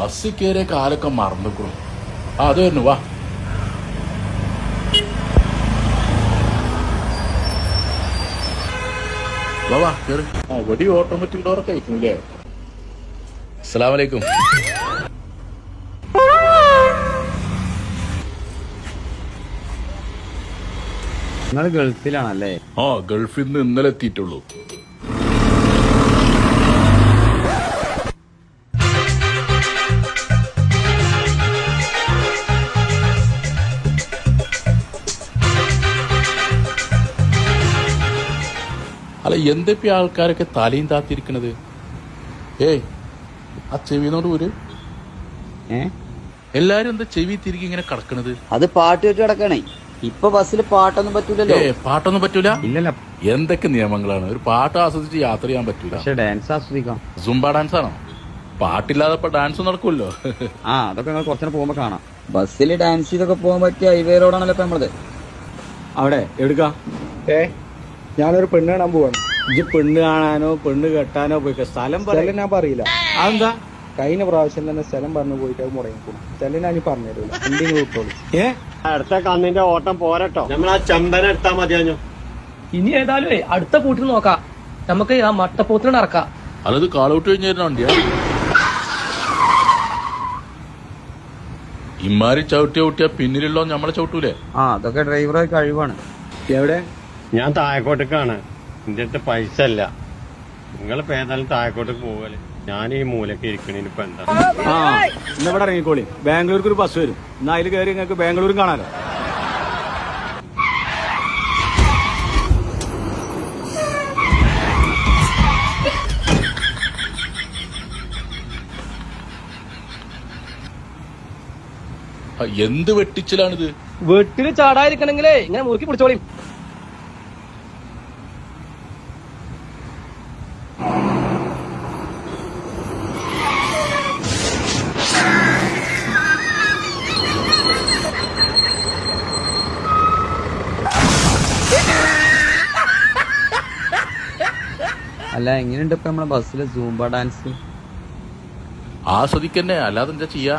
Bus കയറിയ കാലൊക്കെ മറന്നിക്കണം. അത് വരുന്നു വാ. വാ വാ കേറ്. ആ വെടി ഓട്ടോമാറ്റിക് ഡോറൊക്കെ അയക്കുന്നില്ലേ അസ്സലാമലൈക്കും. നിങ്ങൾ ഗൾഫിലാണല്ലേ? ആ ഗൾഫിൽ നിന്ന് ഇന്നലെ എത്തിയിട്ടുള്ളൂ. അല്ല എന്തൊക്കെ ആൾക്കാരൊക്കെ തലയും താത്തിരിക്കണത്? ഏയ് ആ ചെവിനോട് ഒരു എല്ലാരും എന്താ ചെവി തിരികെ ഇങ്ങനെ കിടക്കണത്? അത് പാട്ട് കേട്ട് കിടക്കണേ. ഇപ്പൊ ബസ്സിൽ പാട്ടൊന്നും പറ്റൂലല്ലോ. ഏ പാട്ടൊന്നും പറ്റൂല? ഇല്ലല്ല. എന്തൊക്കെ നിയമങ്ങളാണ്? ഒരു പാട്ട് ആസ്വദിച്ച് യാത്ര ചെയ്യാൻ പറ്റൂല. പക്ഷെ ഡാൻസ് ആസ്വദിക്കാം. സുംബ ഡാൻസ് ആണോ പാട്ടില്ലാതെ ഇപ്പൊ ഡാൻസ് നടക്കുമല്ലോ. ആ അതൊക്കെ നിങ്ങൾ കുറച്ചു പോകുമ്പോ കാണാം. ബസ്സിൽ ഡാൻസ് ചെയ്തൊക്കെ പോകാൻ പറ്റിയ ഹൈവേ റോഡാണല്ലോ ഇപ്പൊ നമ്മളത്. അവിടെ എടുക്ക ഏ? ഞാനൊരു പെണ്ണ് കാണാൻ പോവാണ്. ഇജ്ജ് പെണ്ണ് കാണാനോ പെണ്ണ് കെട്ടാനോ പോയി സ്ഥലം സ്ഥലം ഞാൻ പറയില്ല. അതെന്താ? കഴിഞ്ഞ പ്രാവശ്യം തന്നെ സ്ഥലം പറഞ്ഞു പോയിട്ട് അത് മുടങ്ങിപ്പോകും സ്ഥലം ഞാൻ പറഞ്ഞു തരൂല. എന്തെങ്കിലും വിട്ടോളൂ. ഏ? അടുത്ത കണ്ണിന്റെ ഓട്ടം പോരട്ടോ. നമ്മൾ ആ ചന്ദന എടുത്താ മതിയാഞ്ഞു ഇനി ഏതായാലും അടുത്ത കൂട്ടിൽ നോക്കാം. നമുക്ക് ആ മട്ടപ്പോത്തിന് നടക്കാം. അല്ലത് കാളൗട്ട് കഴിഞ്ഞ വണ്ടിയാ? ഇമാരി ചവിട്ടി ചവിട്ടിയാ പിന്നിലുള്ളോ നമ്മളെ ചവിട്ടൂലേ? ആ അതൊക്കെ ഡ്രൈവറെ കഴിവാണ്. എവിടെ? ഞാൻ താഴെക്കോട്ടേക്കാണ്. എന്റെ അടുത്ത് പൈസ അല്ല നിങ്ങൾ പേതാലും ഏതായാലും താഴെക്കോട്ടേക്ക് പോകൽ ഞാൻ ഈ മൂലക്ക് ഇരിക്കണിപ്പോ ഇപ്പൊ എന്താ? ആ ഇന്ന് ഇവിടെ ഇറങ്ങിക്കോളി. ബാംഗ്ലൂർക്ക് ഒരു ബസ് വരും. എന്നാ അതിൽ കയറി നിങ്ങൾക്ക് ബാംഗ്ലൂരും കാണാലോ. ആ, എന്ത് വെട്ടിച്ചിലാണിത്? വെട്ടിൽ ചാടാതിരിക്കണെങ്കിലേ ഇങ്ങനെ മുറുക്കി പിടിച്ചോളി. അല്ല എങ്ങനെയുണ്ട് ഇപ്പൊ നമ്മളെ ബസ്സിലെ സൂംബ ഡാൻസ്? ആസ്വദിക്കന്നെ. അല്ലാതെ എന്താ ചെയ്യാ?